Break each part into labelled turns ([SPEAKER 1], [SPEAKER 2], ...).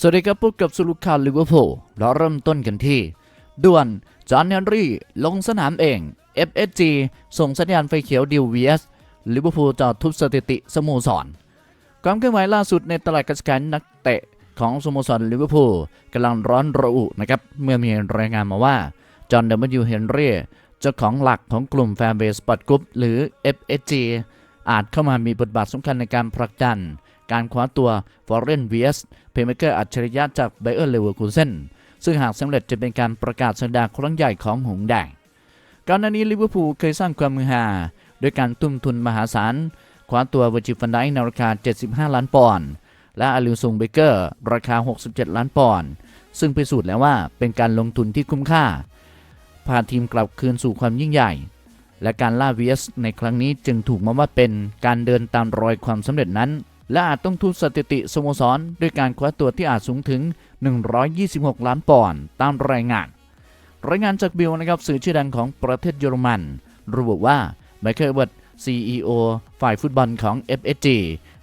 [SPEAKER 1] สวัสดีครับพบกับสรุปข่าลิเวอร์พูลเราเริ่มต้นกันที่ด่วนจอห์นเฮนรี่ลงสนามเอง FSG ส่งสัญญาณไฟเขียวดิว vs ลิเวอร์พูลจะทุบสถิติสโมสรความเคลื่อนไหวล่าสุดในตลาดกระแสนักเตะของสโมสรลิเวอร์พูลกำลังร้อนระอุนะครับ เมื่อมีรายงานมาว่า จอห์นเดมยูเฮนรี่เจ้าของหลักของกลุ่มแฟนเบสปอร์ตกรุ๊ปหรือ FSG อาจเข้ามามีบทบาทสำคัญในการผลักดัน การคว้าตัวฟอร์เรนเวียสเพย์เมเกอร์อัจฉริยะจากไบเออร์เลเวอร์คูเซนซึ่งหากสำเร็จจะเป็นการประกาศสัญญาครั้งใหญ่ของหงแดงก่อนหน้านี้ลิเวอร์พูลเคยสร้างความมือฮาด้วยการตุ้มทุนมหาศาลคว้าตัววอร์จิฟันไดในราคา 75 ล้านปอนด์และอาลิวซุงเบเกอร์ราคา 67 ล้านปอนด์ซึ่งพิสูจน์แล้วว่าเป็นการลงทุนที่คุ้มค่า พาทีมกลับคืนสู่ความยิ่งใหญ่ และการล่าเวียสในครั้งนี้จึงถูกมองว่าเป็นการเดินตามรอยความสำเร็จนั้น และอาจต้องทุบสถิติสโมสรด้วยการคว้าตัวที่อาจสูงถึง 126 ล้านปอนด์ตามรายงาน รายงานจากบิลนะครับสื่อชื่อดังของประเทศเยอรมัน ระบุว่าไมเคิลเวิร์ด CEO ฝ่ายฟุตบอลของ FSG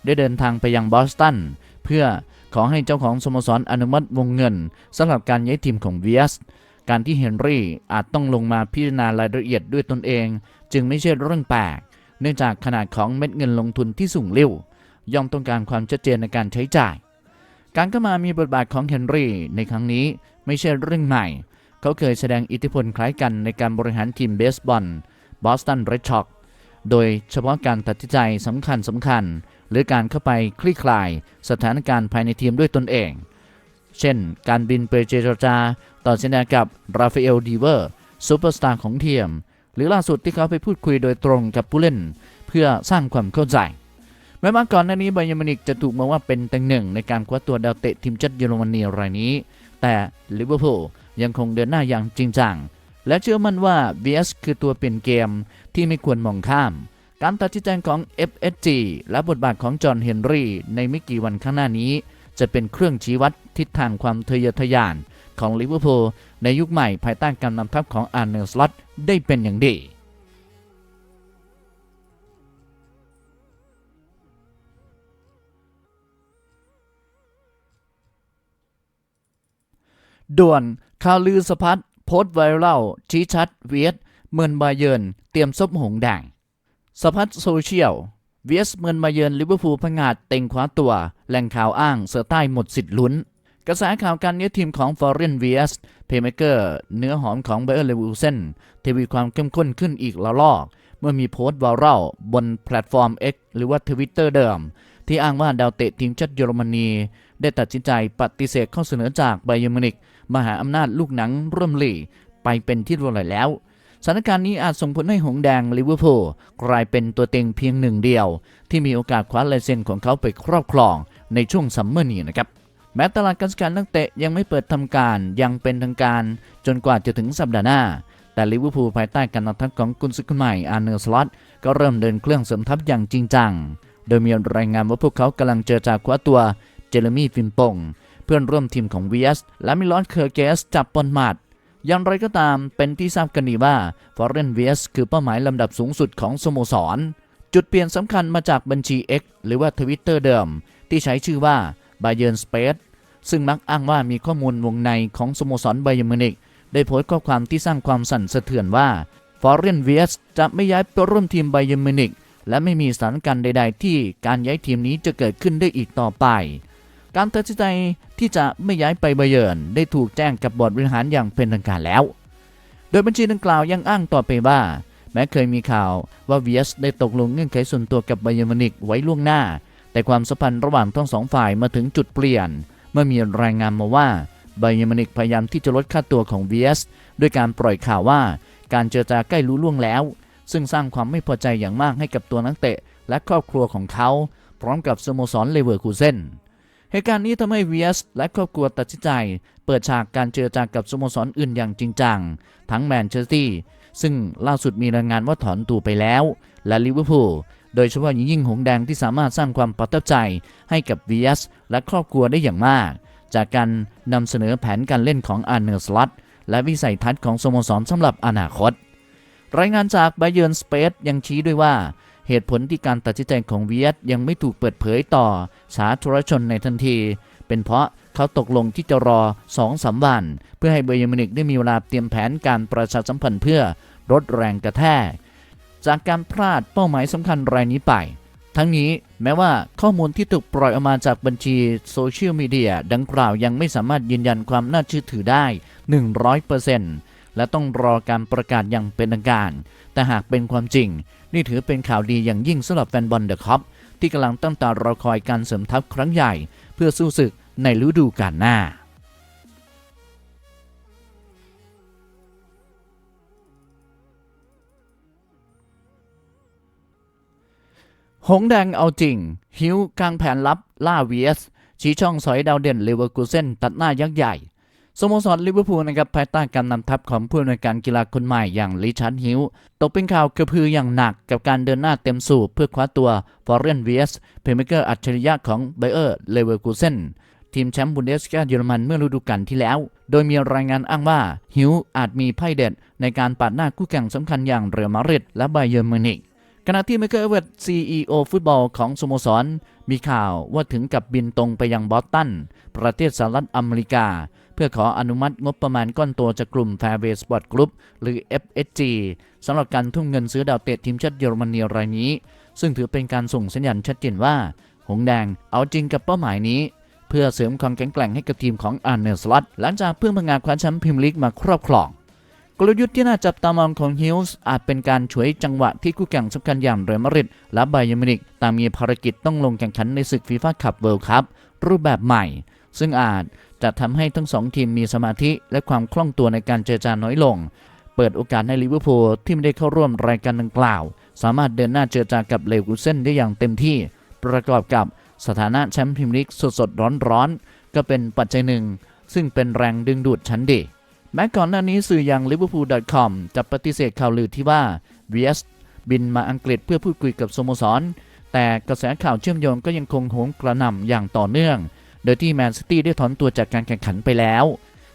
[SPEAKER 1] ได้เดินทางไปยังบอสตัน เพื่อขอให้เจ้าของสโมสรอนุมัติวงเงินสำหรับการย้ายทีมของเวียสการที่เฮนรี่อาจต้องลงมาพิจารณารายละเอียดด้วยตนเอง จึงไม่ใช่เรื่องแปลก เนื่องจากขนาดของเม็ดเงินลงทุนที่สูงเร็ว ย่อมต้องการความชัดเจนในการใช้จ่าย การเข้ามามีบทบาทของเฮนรี่ในครั้งนี้ไม่ใช่เรื่องใหม่ เขาเคยแสดงอิทธิพลคล้ายกันในการบริหารทีมเบสบอลบอสตันเรดช็อกโดยเฉพาะการตัดสินใจสำคัญสำคัญ หรือการเข้าไปคลี่คลาย สถานการณ์ภายในทีมด้วยตนเอง เช่น การบินไปเจรจาต่อสัญญากับราฟาเอลดีเวอร์ซูเปอร์สตาร์ของทีมหรือล่าสุดที่เขาไปพูดคุยโดยตรงกับผู้เล่น เพื่อสร้างความเข้าใจ แม้ว่าก่อนหน้านี้บเยอร์มินิกจะถูกมองว่าเป็นตังหนึ่งในการคว้าตัวดาวเตะทีมชาติเยอรมนีรายนี้ แต่ลิเวอร์พูลยังคงเดินหน้าอย่างจริงจัง และเชื่อมั่นว่า VS คือตัวเปลี่ยนเกมที่ไม่ควรมองข้าม การตัดสินใจของ FSG และบทบาทของจอห์นเฮนรี่ในไม่กี่วันข้างหน้านี้ จะเป็นเครื่องชี้วัดทิศทางความทะเยอทะยานของลิเวอร์พูลในยุคใหม่ภายใต้การนำทัพของอาร์เนลสล็อตได้เป็นอย่างดี ด่วนข่าวลือสะพัดโพสต์ไวรัลชี้ชัดเวียดเมือนบาเยิร์นเตรียมซบหงแดงสะพัดโซเชียลเวียสเมือนบาเยิร์นลิเวอร์พูลพงาดเต็งคว้าตัว แหล่งข่าวอ้างเสือใต้หมดสิทธิ์ลุ้น กระแสข่าวการเนี้ยทีมของฟอร์เรนเวียสเพย์เมเกอร์เนื้อหอมของเบอร์เลวูเซนทวีความเข้มข้นขึ้นอีกละลอก เมื่อมีโพสต์ไวรัลบนแพลตฟอร์ม X หรือว่าทวิตเตอร์เดิม ที่อ้างว่าดาวเตะทีมชาติเยอรมนี ได้ตัดสินใจปฏิเสธข้อเสนอจากไบเยอร์มินิก มหาอำนาจลูกหนังร่วมลีไปเป็นที่รียบร้อยแล้วสถานการณ์นี้อาจส่งผลให้หงแดงลิเวอร์พูลกลายเป็นตัวเต็งเพียงหนึ่งเดียว ที่มีโอกาสคว้าลายเซ็นของเขาไปครอบครองในช่วงซัมเมอร์นี้นะครับแม้ตลาดการซื้อขายนักเตะยังไม่เปิดทำการยังเป็นทางการจนกว่าจะถึงสัปดาห์หน้า แต่ลิเวอร์พูลภายใต้การนำทัพของกุนซือคนใหม่อาร์เนลสล็อตก็เริ่มเดินเครื่องเสริมทัพอย่างจริงจัง โดยมีรายงานว่าพวกเขากำลังเจรจาคว้าตัวเจเรมี่ฟินปง เพื่อนร่วมทีมของ VS และมิลอนเคอร์เกสจับบอลหมัดอย่างไรก็ตามเป็นที่ทราบกันดีว่าฟอร์เรน VS คือเป้าหมายลำดับสูงสุดของสโมสร จุดเปลี่ยนสำคัญมาจากบัญชี X หรือว่าทวิตเตอร์เดิม ที่ใช้ชื่อว่า Bayern Space ซึ่งมักอ้างว่ามีข้อมูลวงในของสโมสรไบเยอร์มินิกได้โพสต์ข้อความที่สร้างความสั่นสะเทือนว่าฟอร์เรน VS จะไม่ย้ายไปร่วมทีมไบเยอร์มินิกและไม่มีสถานการณ์ใด ๆ ที่การย้ายทีมนี้จะเกิดขึ้นได้อีกต่อไป การตัดสินใจที่จะไม่ย้ายไปไบเยิร์นได้ถูกแจ้งกับบอร์ดบริหารอย่างเป็นทางการแล้ว โดยบัญชีดังกล่าวยังอ้างต่อไปว่า แม้เคยมีข่าวว่า VS ได้ตกลงเงื่อนไขส่วนตัวกับไบเยอร์มิวนิกไว้ล่วงหน้า แต่ความสัมพันธ์ระหว่างทั้งสองฝ่ายมาถึงจุดเปลี่ยน เมื่อมีรายงานมาว่าไบเยอร์มิวนิกพยายามที่จะลดค่าตัวของ VS ด้วยการปล่อยข่าวว่าการเจรจาใกล้รู้ล่วงแล้ว ซึ่งสร้างความไม่พอใจอย่างมากให้กับตัวนักเตะและครอบครัวของเขา พร้อมกับสโมสรเลเวอร์คูเซน เหตุการณ์นี้ทำให้ VS และครอบครัวตัดสินใจ เปิดฉากการเจรจากับสโมสรอื่นอย่างจริงจัง ทั้งแมนเชสเตอร์ซึ่งล่าสุดมีรายงานว่าถอนตัวไปแล้ว และลิเวอร์พูลโดยเฉพาะยิ่งหงส์แดงที่สามารถสร้างความประทับใจให้กับ VS และครอบครัวได้อย่างมาก จากการนำเสนอแผนการเล่นของอาร์เนลสลัตและวิสัยทัศน์ของสโมสรสำหรับอนาคต รายงานจาก b บเยิร์นสเปซยังชี้ด้วยว่า เหตุผลที่การตัดสินใจของเวียดยังไม่ถูกเปิดเผยต่อ สาธารณชนในทันที เป็นเพราะเขาตกลงที่จะรอ2-3วัน เพื่อให้เบย์มินิกได้มีเวลาเตรียมแผนการประชาสัมพันธ์เพื่อลดแรงกระแทก จากการพลาดเป้าหมายสำคัญรายนี้ไป ทั้งนี้แม้ว่าข้อมูลที่ถูกปล่อยออกมาจากบัญชีโซเชียลมีเดียดังกล่าวยังไม่สามารถยืนยันความน่าเชื่อถือได้ 100%และต้องรอการประกาศอย่างเป็นทางการ แต่หากเป็นความจริง นี่ถือเป็นข่าวดีอย่างยิ่งสำหรับแฟนบอลเดอะคอป ที่กำลังตั้งตารอคอยการเสริมทัพครั้งใหญ่ เพื่อสู้ศึกในฤดูกาลหน้าหงแดงเอาจริงหิวกลางแผนลับล่า VS ชี้ช่องสอยดาวเด่นเลเวอร์กูเซนตัดหน้ายักษ์ใหญ่ สโมสรลิเวอร์พูลนะครับภายใต้การนำทัพของผู้อำนวยการกีฬาคนใหม่อย่างลิชาร์ดฮิวตกเป็นข่าวกระพืออย่างหนักกับการเดินหน้าเต็มสูบเพื่อคว้าตัวฟอร์เรน VS เพย์เมเกอร์อัจฉริยะของไบเออร์เลเวอร์กูเซนทีมแชมป์บุนเดสกาเยอรมันเมื่อฤดูกาลที่แล้ว โดยมีรายงานอ้างว่าฮิวอาจมีไพ่เด็ดในการปาดหน้าคู่แข่งสำคัญอย่างเรอัลมาดริดและไบเยอร์มิวนิกขณะที่ไมเคิลเอเวตซีอีโอฟุตบอลของสโมสร มีข่าวว่าถึงกับบินตรงไปยังบอสตัน ประเทศสหรัฐอเมริกา เพื่อขออนุมัติงบประมาณก้อนโตจากกลุ่ม Fairway Sport Group หรือ FSG สำหรับการทุ่มเงินซื้อดาวเตะทีมชาติเยอรมนีรายนี้ ซึ่งถือเป็นการส่งสัญญาณชัดเจนว่า หงแดงเอาจริงกับเป้าหมายนี้ เพื่อเสริมความแข็งแกร่งให้กับทีมของอาร์เนสลอตหลังจากเพิ่งพังงาคว้าแชมป์พรีเมียร์ลีกมาครอบครองกลยุทธ์ที่น่าจับตามองของฮิลส์อาจเป็นการฉวยจังหวะที่คู่แข่งสำคัญอย่างเรอัลมาดริดและไบเยอร์มินิกต่างมีภารกิจต้องลงแข่งขันในศึกฟีฟ่าคัพเวิลด์คัพรูปแบบใหม่ ซึ่งอาจจะทำให้ทั้งสองทีมมีสมาธิและความคล่องตัวในการเจรจาน้อยลง เปิดโอกาสให้ลิเวอร์พูลที่ไม่ได้เข้าร่วมรายการดังกล่าว สามารถเดินหน้าเจรจากับเลกูเซนได้อย่างเต็มที่ ประกอบกับสถานะแชมป์พรีเมียร์ลีกสดๆร้อนๆก็เป็นปัจจัยหนึ่ง ซึ่งเป็นแรงดึงดูดชั้นดีแม้ก่อนหน้านี้สื่ออย่าง liverpool.com จะปฏิเสธข่าวลือที่ว่า VS บินมาอังกฤษเพื่อพูดคุยกับสโมสร แต่กระแสข่าวเชื่อมโยงก็ยังคงโหมกระหน่ำอย่างต่อเนื่อง โดยที่แมนซิตี้ได้ถอนตัวจากการแข่งขันไปแล้ว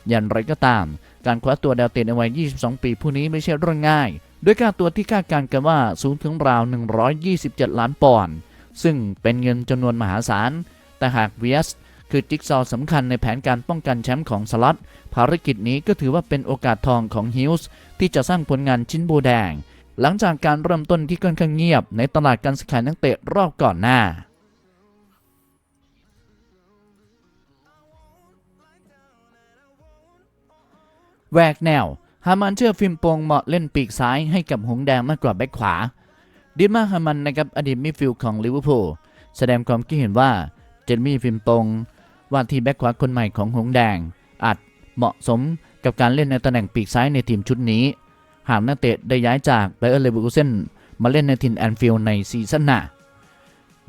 [SPEAKER 1] อย่างไรก็ตาม การคว้าตัวดาวเตะในวัย 22 ปีผู้นี้ไม่ใช่เรื่องง่าย ด้วยค่าตัวที่คาดการณ์กันว่าสูงถึงราว 127 ล้านปอนด์ ซึ่งเป็นเงินจำนวนมหาศาล แต่หาก VS คือจิ๊กซอว์สำคัญในแผนการป้องกันแชมป์ของสล็อตภารกิจนี้ก็ถือว่าเป็นโอกาสทองของฮิลส์ที่จะสร้างผลงานชิ้นโบแดง หลังจากการเริ่มต้นที่ค่อนข้างเงียบในตลาดการซื้อขายนักเตะรอบก่อนหน้า แหวกแนว ฮามันเชื่อฟิมโปงเหมาะเล่นปีกซ้ายให้กับหงแดงมากกว่าแบ็คขวา ดิมาฮามันนะครับอดีตมิดฟิลด์ของลิเวอร์พูลแสดงความคิดเห็นว่าเจนมี่ฟิมโปงว่าที่แบ็คขวาคนใหม่ของหงแดง อาจเหมาะสมกับการเล่นในตำแหน่งปีกซ้ายในทีมชุดนี้ หากนักเตะได้ย้ายจากไบเออร์เลเวอร์คูเซนมาเล่นในทีมแอนฟิลด์ในซีซั่นหน้า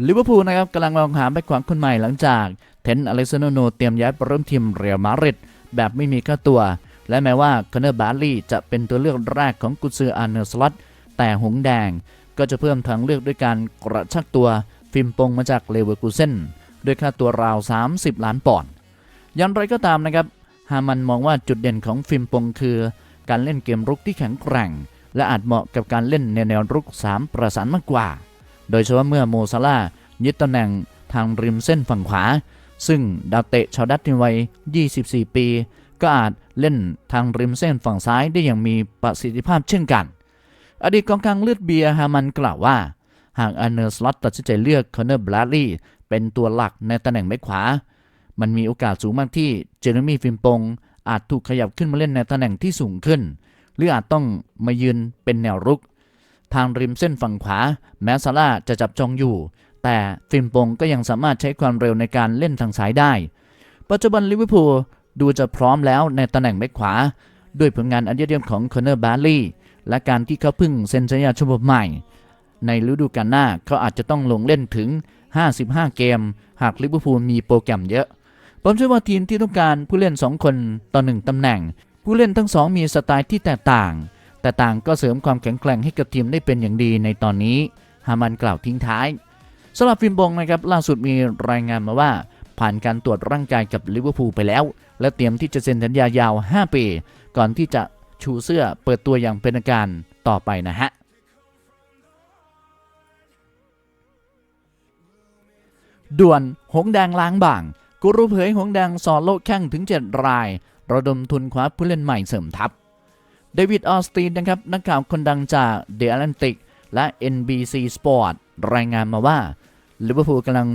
[SPEAKER 1] ลิเวอร์พูลนะครับกำลังมองหาแบ็คขวาคนใหม่หลังจากเทนอเล็กซานโนเตรียมย้ายไปร่วมทีมเรอัลมาดริดแบบไม่มีค่าตัว และแม้ว่าคอนเนอร์บาร์ลีย์จะเป็นตัวเลือกแรกของกุนซืออาร์เนอร์สล็อตแต่หงแดงก็จะเพิ่มทางเลือกด้วยการกระชักตัวฟิล์มปงมาจากเลเวอร์คูเซนด้วยค่าตัวราว 30 ล้านปอนด์อย่างไรก็ตามนะครับ ฮามันมองว่าจุดเด่นของฟิล์มปงคือ การเล่นเกมรุกที่แข็งแกร่ง และอาจเหมาะกับการเล่นในแนวรุก 3 ประสานมากกว่า โดยเฉพาะเมื่อโมซาลายึดตำแหน่งทางริมเส้นฝั่งขวา ซึ่งดาวเตะชาวดัตในวัย 24 ปี ก็อาจเล่นทางริมเส้นฝั่งซ้ายได้อย่างมีประสิทธิภาพเช่นกัน อดีตกองกลางเลือดเบียร์ฮามันกล่าวว่า หากอันเนอร์สล็อตตัดสินใจเลือกคอนเนอร์บลัดลีย์เป็นตัวหลักในตำแหน่งแบ็คขวา มันมีโอกาสสูงมากที่เจเรมี่ฟิมปงอาจถูกขยับขึ้นมาเล่นในตำแหน่งที่สูงขึ้น หรืออาจต้องมายืนเป็นแนวรุก ทางริมเส้นฝั่งขวา แม้ซาร่าจะจับจองอยู่ แต่ฟิมปงก็ยังสามารถใช้ความเร็วในการเล่นทางซ้ายได้ ปัจจุบันลิเวอร์พูล ดูจะพร้อมแล้วในตำแหน่งแบ็คขวา ด้วยผลงานอันยอดเยี่ยมของคอนเนอร์บาร์ลีและการที่เขาพึ่งเซ็นสัญญาฉบับใหม่ ในฤดูกาลหน้าเขาอาจจะต้องลงเล่นถึง 55 เกม หากลิเวอร์พูลมีโปรแกรมเยอะ ผมเชื่อว่าทีมที่ต้องการผู้เล่น 2 คนต่อ1ตำแหน่ง ผู้เล่นทั้งสองมีสไตล์ที่แตกต่าง แต่ต่างก็เสริมความแข็งแกร่งให้กับทีมได้เป็นอย่างดีในตอนนี้ฮามันกล่าวทิ้งท้ายสำหรับฟิล์มบงนะครับล่าสุดมีรายงานมาว่า ผ่านการตรวจร่างกายกับลิเวอร์พูลไปแล้ว และเตรียมที่จะเซ็นสัญญายาว 5 ปี ก่อนที่จะชูเสื้อเปิดตัวอย่างเป็นทางการต่อไปนะฮะด่วนหงแดงล้างบาง กูรูเผยหงแดงสอนโลกแข่งถึง 7 ราย ระดมทุนคว้าผู้เล่นใหม่เสริมทัพ เดวิดออสตีนนะครับ นักข่าวคนดังจาก The Atlantic และ NBC Sport รายงานมาว่าลิเวอร์พูลกำลัง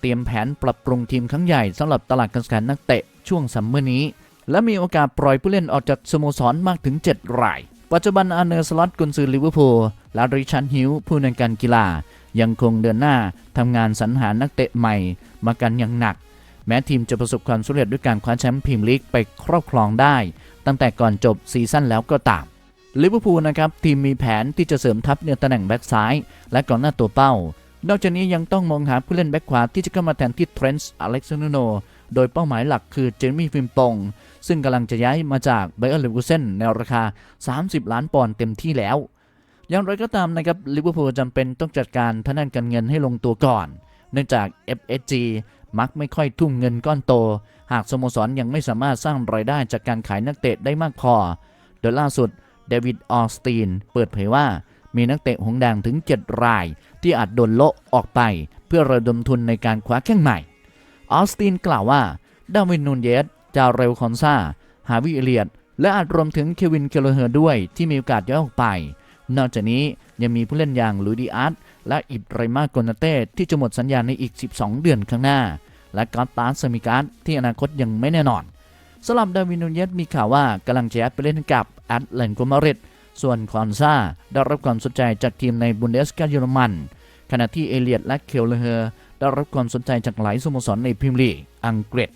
[SPEAKER 1] เตรียมแผนปรับปรุงทีมครั้งใหญ่สำหรับตลาดการซื้อขายนักเตะ ช่วงซัมเมอร์นี้ และมีโอกาสปล่อยผู้เล่นออกจากสโมสรมากถึง 7 ราย ปัจจุบันอาร์เนอร์สล็อตกุนซือลิเวอร์พูลและริชาร์ดฮิวผู้ในวยการกีฬา ยังคงเดินหน้าทำงานสรรหานักเตะใหม่มากันอย่างหนัก แม้ทีมจะประสบความสำเร็จด้วยการคว้าแชมป์พรีเมียร์ลีกไปครอบครองได้ ตั้งแต่ก่อนจบซีซั่นแล้วก็ตามลิเวอร์พูลนะครับทีมมีแผนที่จะเสริมทัพในตำแหน่งแบ็กซ้าย และกองหน้าตัวเป้า นอกจากนี้ยังต้องมองหาผู้เล่นแบ็กขวาที่จะเข้ามาแทนที่เทรนส์อเล็กซานโน โดยเป้าหมายหลักคือเจมี่ฟิมปงซึ่งกำลังจะย้ายมาจากไบเออร์เลเวอร์เซนในราคา 30 ล้านปอนด์เต็มที่แล้ว อย่างไรก็ตามนะครับลิเวอร์พูลจำเป็นต้องจัดการทางด้านการเงินให้ลงตัวก่อน เนื่องจาก FSG มักไม่ค่อยทุ่มเงินก้อนโต หากสโมสรยังไม่สามารถสร้างรายได้จากการขายนักเตะได้มากพอ โดยล่าสุดเดวิดออสตีนเปิดเผยว่ามีนักเตะหงแดงถึง 7 ราย ที่อาจโดนโละออกไป เพื่อระดมทุนในการคว้าแข้งใหม่ ออสตินกล่าวว่าดาวินนูนเยสจาเรลคอนซาฮาวิเอเลียด และอาจรวมถึงเควินเคลเฮอร์ด้วยที่มีโอกาสย้ายออกไป นอกจากนี้ยังมีผู้เล่นอย่างลูดิอาร์ตและอิบไรมาโกนาเต้ที่จะหมดสัญญาในอีก 12 เดือนข้างหน้า และกอตตาร์สมิการ์ดที่อนาคตยังไม่แน่นอนสำหรับดาวินนูนเยสมีข่าวว่ากำลังจะไปเล่นกับแอตเลนโกมาริดส่วนคอนซาได้รับความสนใจจากทีมในบุนเดสกาเยอรมัน ขณะที่เอเลียดและเคลเฮอร์ ได้รับความสนใจจากหลายสโมสรในพรีเมียร์ลีกอังกฤษ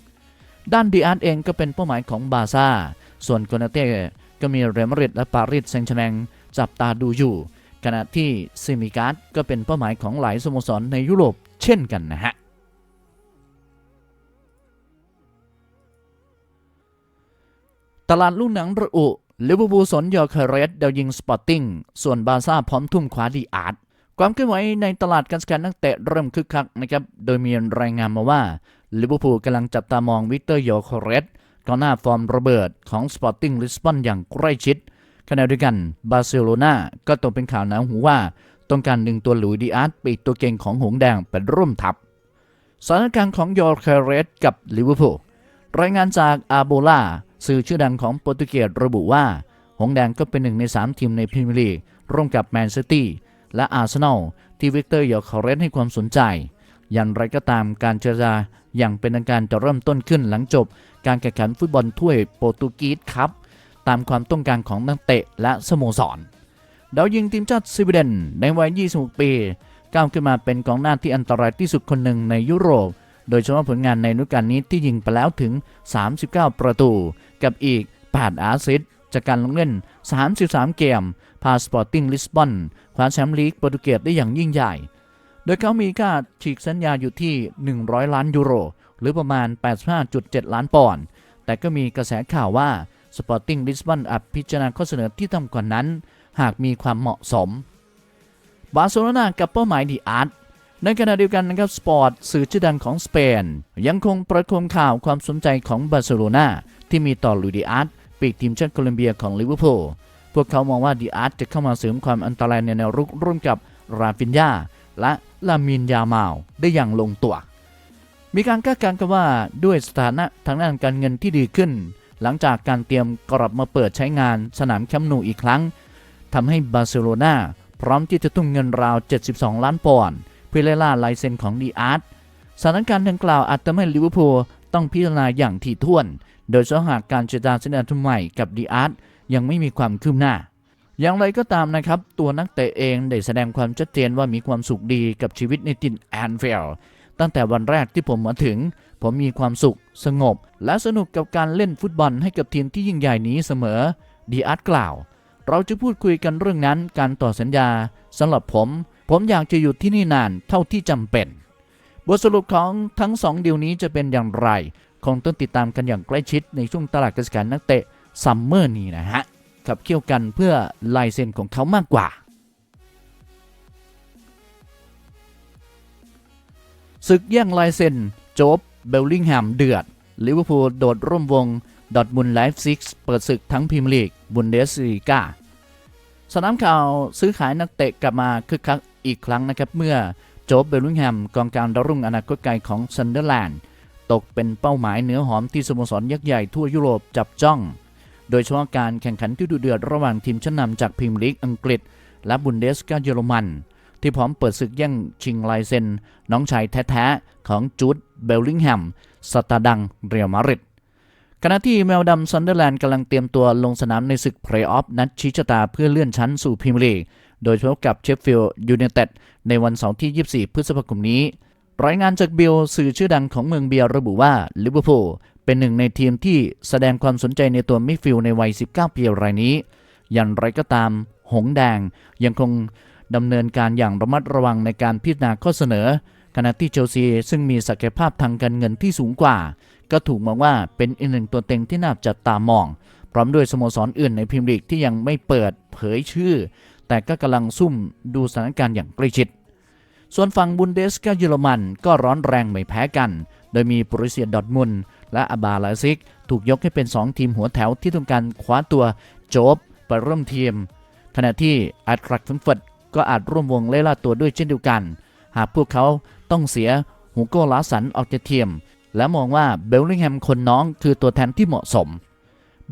[SPEAKER 1] ด้านดีอาร์ตเองก็เป็นเป้าหมายของบาซ่า ส่วนโกนาเต้ก็มีเรอัลมาดริดและปารีสแซงต์แชร์แมงจับตาดูอยู่ ขณะที่ซิมิการ์ดก็เป็นเป้าหมายของหลายสโมสรในยุโรปเช่นกันนะฮะตลาดลูกหนังระอุลิเวอร์พูลสนยอร์เคเรสดายิงสปอร์ติ้ง ส่วนบาซ่าพร้อมทุ่มคว้าดีอาร์ต ความเคลื่อนไหวในตลาดการซื้อขายนักเตะเริ่มคึกคักนะครับ โดยมีรายงานมาว่าลิเวอร์พูลกำลังจับตามองวิกเตอร์ยอร์เคเรสกองหน้าฟอร์มระเบิดของสปอร์ติ้งลิสบอนอย่างใกล้ชิดขณะเดียวกันบาร์เซโลนาก็ตกเป็นข่าวหนาหูว่า ต้องการดึงตัวหลุยดีอาร์ตปีกตัวเก่งของหงส์แดงเป็นร่วมทัพสถานการณ์ของยอร์คเรสกับลิเวอร์พูลรายงานจากอาโบลาสื่อชื่อดังของโปรตุเกสระบุว่า หงส์แดงก็เป็นหนึ่งใน 3 ทีมในพรีเมียร์ลีกร่วมกับแมนซิตี้ และอาร์เซนอลที่วิกเตอร์ยอร์เคเรสให้ความสนใจ อย่างไรก็ตามการเจรจาอย่างเป็นทางการจะเริ่มต้นขึ้นหลังจบ การแข่งขันฟุตบอลถ้วยโปรตุกีสครับ ตามความต้องการของนักเตะและสโมสรดาวยิงทีมชาติสวีเดนในวัย 26 ปีก้าวขึ้นมาเป็นกองหน้าที่อันตรายที่สุดคนหนึ่งในยุโรป โดยเฉพาะผลงานในฤดูกาลนี้ที่ยิงไปแล้วถึง 39 ประตู กับอีก8อาซิสจากการลงเล่น 33 เกม พาสปอร์ติ้งลิสบอนคว้าแชมป์ลีกโปรตุเกสได้อย่างยิ่งใหญ่ โดยเขามีค่าฉีกสัญญาอยู่ที่ 100 ล้านยูโร หรือประมาณ 85.7 ล้านปอนด์แต่ก็มีกระแสข่าวว่าสปอร์ติ้งลิสบอนอาจพิจารณาข้อเสนอที่ต่ำกว่านั้น หากมีความเหมาะสม บาร์เซโลนากับเป้าหมายดีอาร์ตในขณะเดียวกันนะครับสปอร์ตสื่อชื่อดังของสเปน ยังคงประโคมข่าวความสนใจของบาร์เซโลนาที่มีต่อลูดิอาร์ตปีกทีมชาติโคลอมเบียของลิเวอร์พูล พวกเขามองว่าดีอาร์ตจะเข้ามาเสริมความอันตรายในแนวรุกร่วมกับราฟินยาและลามินยาเมาลได้อย่างลงตัว มีการคาดการณ์กันว่าด้วยสถานะทางด้านการเงินที่ดีขึ้น หลังจากการเตรียมกลับมาเปิดใช้งานสนามแคมป์นูอีกครั้งทำให้บาร์เซโลนาพร้อมที่จะทุ่มเงินราว 72 ล้านปอนด์เพื่อไล่ล่าลายเซ็นของดีอาร์ตสถานการณ์ดังกล่าวอาจทำให้ลิเวอร์พูลต้องพิจารณาอย่างถี่ถ้วน โดยเฉพาะหากการเจรจาสัญญาทุนใหม่กับดีอาร์ต ยังไม่มีความคืบหน้า อย่างไรก็ตามนะครับ ตัวนักเตะเองได้แสดงความชัดเจนว่ามีความสุขดีกับชีวิตในทินแอนเฟลตั้งแต่วันแรกที่ผมมาถึง ผมมีความสุข สงบ และสนุกกับการเล่นฟุตบอลให้กับทีมที่ยิ่งใหญ่นี้เสมอดีอาร์ตกล่าว เราจะพูดคุยกันเรื่องนั้นการต่อสัญญาสำหรับผม ผมอยากจะอยู่ที่นี่นานเท่าที่จำเป็นบทสรุปของทั้งสองดีลนี้จะเป็นอย่างไร คงต้องติดตามกันอย่างใกล้ชิดในช่วงตลาดกรซื้อขายนักเตะ ซัมเมอร์นี้นะฮะขับเคี่ยวกันเพื่อลายเซ็นของเขามากกว่าศึกแย่งลายเซ็นโจ๊บเบลลิงแฮมเดือดลิเวอร์พูลโดดร่วมวงดอทมุนไลฟ์ซิกเปิดศึกทั้งพรีเมียร์ลีกบุนเดสลีกาสนามข่าวซื้อขายนักเตะกลับมาคึกคักอีกครั้งนะครับ เมื่อโจ๊บเบลลิงแฮมกองกางดาวรุ่งอนาคตไกลของซันเดอร์แลนด์ ตกเป็นเป้าหมายเนื้อหอมที่สโมสรยักษ์ใหญ่ทั่วยุโรปจับจ้อง โดยเฉพาะการแข่งขันที่ดุเดือดระหว่างทีมชั้นนำจากพรีเมียร์ลีกอังกฤษ และบุนเดสกาเยอรมัน ที่พร้อมเปิดศึกแย่งชิงลายเซ็น น้องชายแท้ๆ ของจูดเบลลิงแฮมสตาร์ดังเรียมาริดขณะที่แมวดำซันเดอร์แลนด์กำลังเตรียมตัวลงสนามในศึกเพลย์ออฟนัดชี้ชะตาเพื่อเลื่อนชั้นสู่พรีเมียร์ลีก โดยเฉพาะกับเชฟฟิลด์ยูไนเต็ดในวันเสาร์ที่ 24 พฤษภาคมนี้ รายงานจากบิลสื่อชื่อดังของเมืองเบียร์ระบุว่าลิเวอร์พูล เป็นหนึ่งในทีมที่แสดงความสนใจในตัวมิฟิลในวัย 19 ปีรายนี้ อย่างไรก็ตาม หงแดงยังคงดำเนินการอย่างระมัดระวังในการพิจารณาข้อเสนอ ขณะที่เชลซีซึ่งมีศักยภาพทางการเงินที่สูงกว่า ก็ถูกมองว่าเป็นอีกหนึ่งตัวเต็งที่น่าจับตามอง พร้อมด้วยสโมสรอื่นในพรีเมียร์ลีกที่ยังไม่เปิดเผยชื่อ แต่ก็กำลังซุ่มดูสถานการณ์อย่างใกล้ชิด ส่วนฝั่งบุนเดสกาเยอรมันก็ร้อนแรงไม่แพ้กัน โดยมีบรุเซียดอทมุนและอาบาลาซิก ถูกยกให้เป็น 2 ทีมหัวแถวที่ต้องการคว้าตัวโจบไปร่วมทีม ขณะที่อาร์ตครักฟังเฟิร์ตก็อาจร่วมวงเล่ล่าตัวด้วยเช่นเดียวกัน หากพวกเขาต้องเสียฮูโก้ลาสันออกจากทีม และมองว่าเบลลิงแฮมคนน้องคือตัวแทนที่เหมาะสม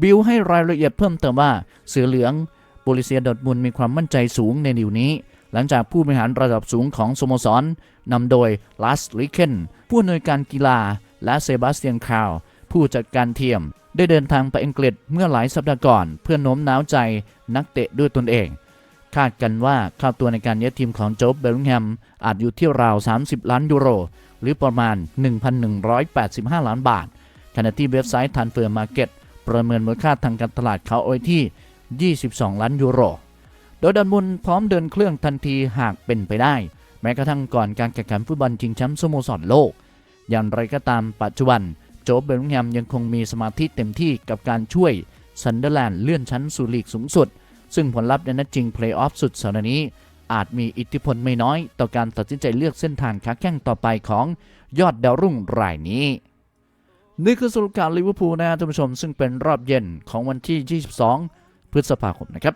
[SPEAKER 1] บิลให้รายละเอียดเพิ่มเติมว่าเสือเหลืองบริเซียดอทมุนมีความมั่นใจสูงในดิวนี้ หลังจากผู้บริหารระดับสูงของสโมสรนำโดยลาสลิเคนผู้อำนวยการกีฬา และเซบาสเตียนคาว ผู้จัดการทีมได้เดินทางไปอังกฤษเมื่อหลายสัปดาห์ก่อน เพื่อโน้มน้าวใจนักเตะด้วยตนเอง คาดกันว่าค่าตัวในการย้ายทีมของโจ๊บเบลลิงแฮมอาจอยู่ที่ราว 30 ล้านยูโร หรือประมาณ 1,185 ล้านบาท ขณะที่เว็บไซต์ Transfer Market ประเมินมูลค่าทางการตลาดเขาเอาไว้ที่ 22 ล้านยูโร โดยดันมุนพร้อมเดินเครื่องทันทีหากเป็นไปได้ แม้กระทั่งก่อนการแข่งขันฟุตบอลชิงแชมป์สโมสรโลก อย่างไรก็ตามปัจจุบัน โจ๊บเบลลิงแฮมยังคงมีสมาธิเต็มที่กับการช่วยซันเดอร์แลนด์เลื่อนชั้นสู่ลีกสูงสุด ซึ่งผลลัพธ์ในนัดจริงเพลย์ออฟสุดสัปดาห์นี้ อาจมีอิทธิพลไม่น้อย ต่อการตัดสินใจเลือกเส้นทางค้าแข่งต่อไปของยอดดาวรุ่งรายนี้นี่คือสรุปการลิเวอร์พูลนะท่านผู้ชมซึ่งเป็นรอบเย็นของวันที่ 22 พฤษภาคมนะครับ